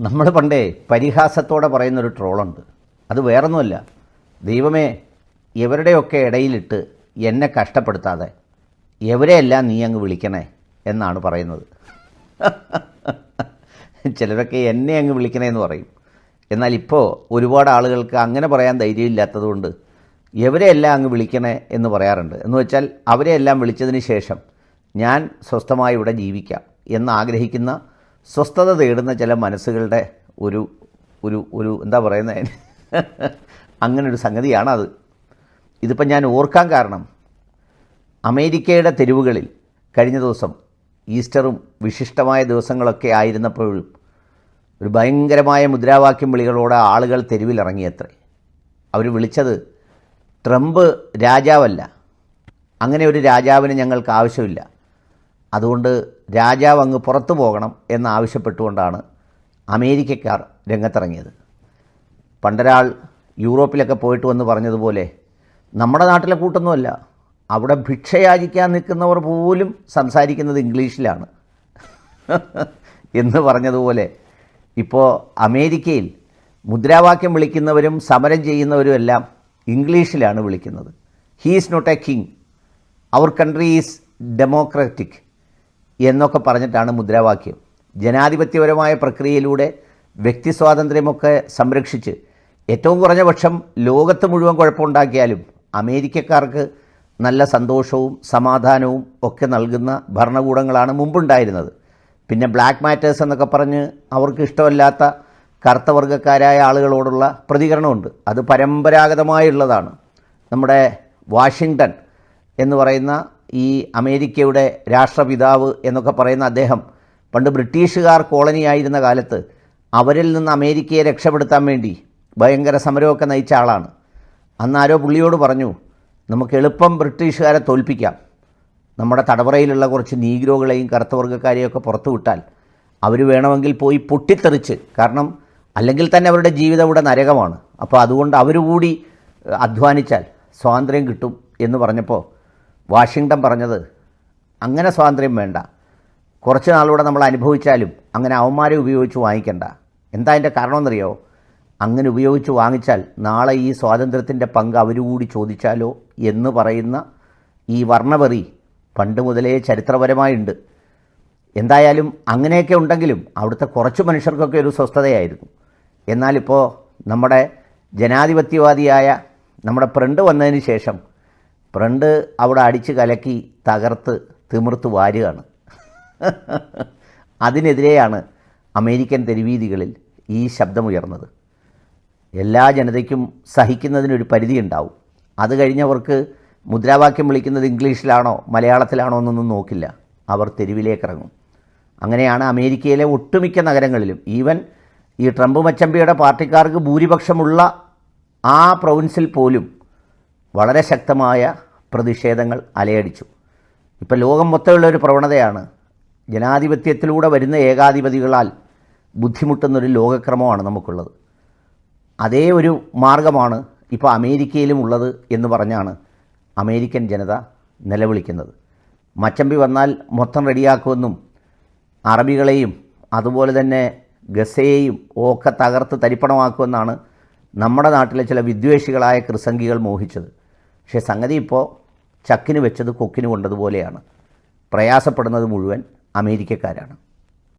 നമ്മൾ പണ്ടേ പരിഹാസത്തോടെ പറയുന്നൊരു ട്രോളുണ്ട്. അത് വേറൊന്നുമല്ല. ദൈവമേ ഇവരുടെയൊക്കെ ഇടയിലിട്ട് എന്നെ കഷ്ടപ്പെടുത്താതെ എവരെയെല്ലാം നീ അങ്ങ് വിളിക്കണേ എന്നാണ് പറയുന്നത്. ചിലരൊക്കെ എന്നെ അങ്ങ് വിളിക്കണേ എന്ന് പറയും. എന്നാൽ ഇപ്പോൾ ഒരുപാട് ആളുകൾക്ക് അങ്ങനെ പറയാൻ ധൈര്യമില്ലാത്തതുകൊണ്ട് എവരെയെല്ലാം അങ്ങ് വിളിക്കണേ എന്ന് പറയാറുണ്ട്. എന്ന് വെച്ചാൽ അവരെയെല്ലാം വിളിച്ചതിന് ശേഷം ഞാൻ സ്വസ്ഥമായി ഇവിടെ ജീവിക്കാം എന്ന് ആഗ്രഹിക്കുന്ന സ്വസ്ഥത തേടുന്ന ചില മനസ്സുകളുടെ ഒരു ഒരു ഒരു എന്താ പറയുന്നത് അങ്ങനെ ഒരു സംഗതിയാണ് അത് ഇതിപ്പം ഞാൻ ഓർക്കാൻ കാരണം അമേരിക്കയുടെ തെരുവുകളിൽ കഴിഞ്ഞ ദിവസം ഈസ്റ്ററും വിശിഷ്ടമായ ദിവസങ്ങളൊക്കെ ആയിരുന്നപ്പോഴും ഒരു ഭയങ്കരമായ മുദ്രാവാക്യം വിളികളോടെ ആളുകൾ തെരുവിലിറങ്ങിയത്രേ. അവർ വിളിച്ചത് ട്രംപ് രാജാവല്ല. അങ്ങനെ ഒരു രാജാവിന് ഞങ്ങൾക്ക് ആവശ്യമില്ല. അതുകൊണ്ട് രാജാവ് അങ്ങ് പുറത്തു പോകണം എന്നാവശ്യപ്പെട്ടുകൊണ്ടാണ് അമേരിക്കക്കാർ രംഗത്തിറങ്ങിയത്. പണ്ടൊരാൾ യൂറോപ്പിലൊക്കെ പോയിട്ട് വന്ന് പറഞ്ഞതുപോലെ നമ്മുടെ നാട്ടിലെ കൂട്ടൊന്നുമല്ല. അവിടെ ഭിക്ഷയാചിക്കാൻ നിൽക്കുന്നവർ പോലും സംസാരിക്കുന്നത് ഇംഗ്ലീഷിലാണ്. എന്ന് പറഞ്ഞതുപോലെ ഇപ്പോൾ അമേരിക്കയിൽ മുദ്രാവാക്യം വിളിക്കുന്നവരും സമരം ചെയ്യുന്നവരും എല്ലാം ഇംഗ്ലീഷിലാണ് വിളിക്കുന്നത്. He is not a king our country is democratic എന്നൊക്കെ പറഞ്ഞിട്ടാണ് മുദ്രാവാക്യം. ജനാധിപത്യപരമായ പ്രക്രിയയിലൂടെ വ്യക്തി സ്വാതന്ത്ര്യമൊക്കെ സംരക്ഷിച്ച് ഏറ്റവും കുറഞ്ഞ പക്ഷം ലോകത്ത് മുഴുവൻ കുഴപ്പമുണ്ടാക്കിയാലും അമേരിക്കക്കാർക്ക് നല്ല സന്തോഷവും സമാധാനവും ഒക്കെ നൽകുന്ന ഭരണകൂടങ്ങളാണ് മുമ്പുണ്ടായിരുന്നത്. പിന്നെ ബ്ലാക്ക് മാറ്റേഴ്സ് എന്നൊക്കെ പറഞ്ഞ് അവർക്ക് ഇഷ്ടമല്ലാത്ത കറുത്ത വർഗക്കാരായ ആളുകളോടുള്ള പ്രതികരണമുണ്ട്. അത് പരമ്പരാഗതമായുള്ളതാണ്. നമ്മുടെ വാഷിങ്ടൺ എന്ന് പറയുന്ന ഈ അമേരിക്കയുടെ രാഷ്ട്രപിതാവ് എന്നൊക്കെ പറയുന്ന അദ്ദേഹം പണ്ട് ബ്രിട്ടീഷുകാർ കോളനിയായിരുന്ന കാലത്ത് അവരിൽ നിന്ന് അമേരിക്കയെ രക്ഷപ്പെടുത്താൻ വേണ്ടി ഭയങ്കര സമരമൊക്കെ നയിച്ച ആളാണ്. അന്ന് ആരോ പുള്ളിയോട് പറഞ്ഞു നമുക്ക് എളുപ്പം ബ്രിട്ടീഷുകാരെ തോൽപ്പിക്കാം. നമ്മുടെ തടവറയിലുള്ള കുറച്ച് നീഗ്രോകളെയും കറുത്തവർഗക്കാരെയും പുറത്തുവിട്ടാൽ പുറത്തു വിട്ടാൽ അവർ വേണമെങ്കിൽ പോയി പൊട്ടിത്തെറിച്ച് കാരണം അല്ലെങ്കിൽ തന്നെ അവരുടെ ജീവിതം ഇവിടെ നരകമാണ്. അപ്പോൾ അതുകൊണ്ട് അവർ കൂടി അധ്വാനിച്ചാൽ സ്വാതന്ത്ര്യം കിട്ടും എന്ന് പറഞ്ഞപ്പോൾ വാഷിങ്ടൺ പറഞ്ഞത് അങ്ങനെ സ്വാതന്ത്ര്യം വേണ്ട. കുറച്ച് നാളൂടെ നമ്മൾ അനുഭവിച്ചാലും അങ്ങനെ അവന്മാരെ ഉപയോഗിച്ച് വാങ്ങിക്കണ്ട. എന്താ അതിന്റെ കാരണമെന്നറിയോ? അങ്ങനെ ഉപയോഗിച്ച് വാങ്ങിച്ചാൽ നാളെ ഈ സ്വാതന്ത്ര്യത്തിന്റെ പങ്ക് അവരുകൂടി ചോദിച്ചാലോ എന്ന് പറയുന്ന ഈ വർണവെറി പണ്ട് മുതലേ ചരിത്രപരമായുണ്ട്. എന്തായാലും അങ്ങനെയൊക്കെ ഉണ്ടെങ്കിലും അവിടുത്തെ കുറച്ച് മനുഷ്യർക്കൊക്കെ ഒരു സ്വസ്ഥതയായിരുന്നു. എന്നാലിപ്പോൾ നമ്മുടെ ജനാധിപത്യവാദിയായ നമ്മുടെ പ്രണ്ട് വന്നതിന് ശേഷം പ്രണ്ട് അവിടെ അടിച്ച് കലക്കി തകർത്ത് തിമിർത്ത് വാരുകയാണ്. അതിനെതിരെയാണ് അമേരിക്കൻ തെരുവീതികളിൽ ഈ ശബ്ദമുയർന്നത്. എല്ലാ ജനതയ്ക്കും സഹിക്കുന്നതിനൊരു പരിധി ഉണ്ടാവും അത് കഴിഞ്ഞവർക്ക് മുദ്രാവാക്യം വിളിക്കുന്നത് ഇംഗ്ലീഷിലാണോ മലയാളത്തിലാണോ എന്നൊന്നും നോക്കില്ല. അവർ തെരുവിലേക്കിറങ്ങും. അങ്ങനെയാണ് അമേരിക്കയിലെ ഒട്ടുമിക്ക നഗരങ്ങളിലും ഈവൻ ഈ ട്രംപ് മച്ചമ്പിയുടെ പാർട്ടിക്കാർക്ക് ഭൂരിപക്ഷമുള്ള ആ പ്രൊവിൻസിൽ പോലും വളരെ ശക്തമായ പ്രതിഷേധങ്ങൾ അലയടിച്ചു. ഇപ്പോൾ ലോകം മൊത്തമുള്ള ഒരു പ്രവണതയാണ്. ജനാധിപത്യത്തിലൂടെ വരുന്ന ഏകാധിപതികളാൽ ബുദ്ധിമുട്ടുന്നൊരു ലോകക്രമമാണ് നമുക്കുള്ളത്. അതേ ഒരു മാർഗമാണ് ഇപ്പോൾ അമേരിക്കയിലും ഉള്ളത് എന്ന് പറഞ്ഞാണ് അമേരിക്കൻ ജനത നിലവിളിക്കുന്നത്. മച്ചമ്പി വന്നാൽ മൊത്തം റെഡിയാക്കുമെന്നും അറബികളെയും അതുപോലെ തന്നെ ഗസയെയും ഒക്കെ തകർത്ത് തരിപ്പണമാക്കുമെന്നാണ് നമ്മുടെ നാട്ടിലെ ചില വിദ്വേഷികളായ കൃസംഗികൾ മോഹിച്ചത്. പക്ഷേ സംഗതി ഇപ്പോൾ ചക്കിന് വെച്ചത് കൊക്കിന് കൊണ്ടതുപോലെയാണ്. പ്രയാസപ്പെടുന്നത് മുഴുവൻ അമേരിക്കക്കാരാണ്.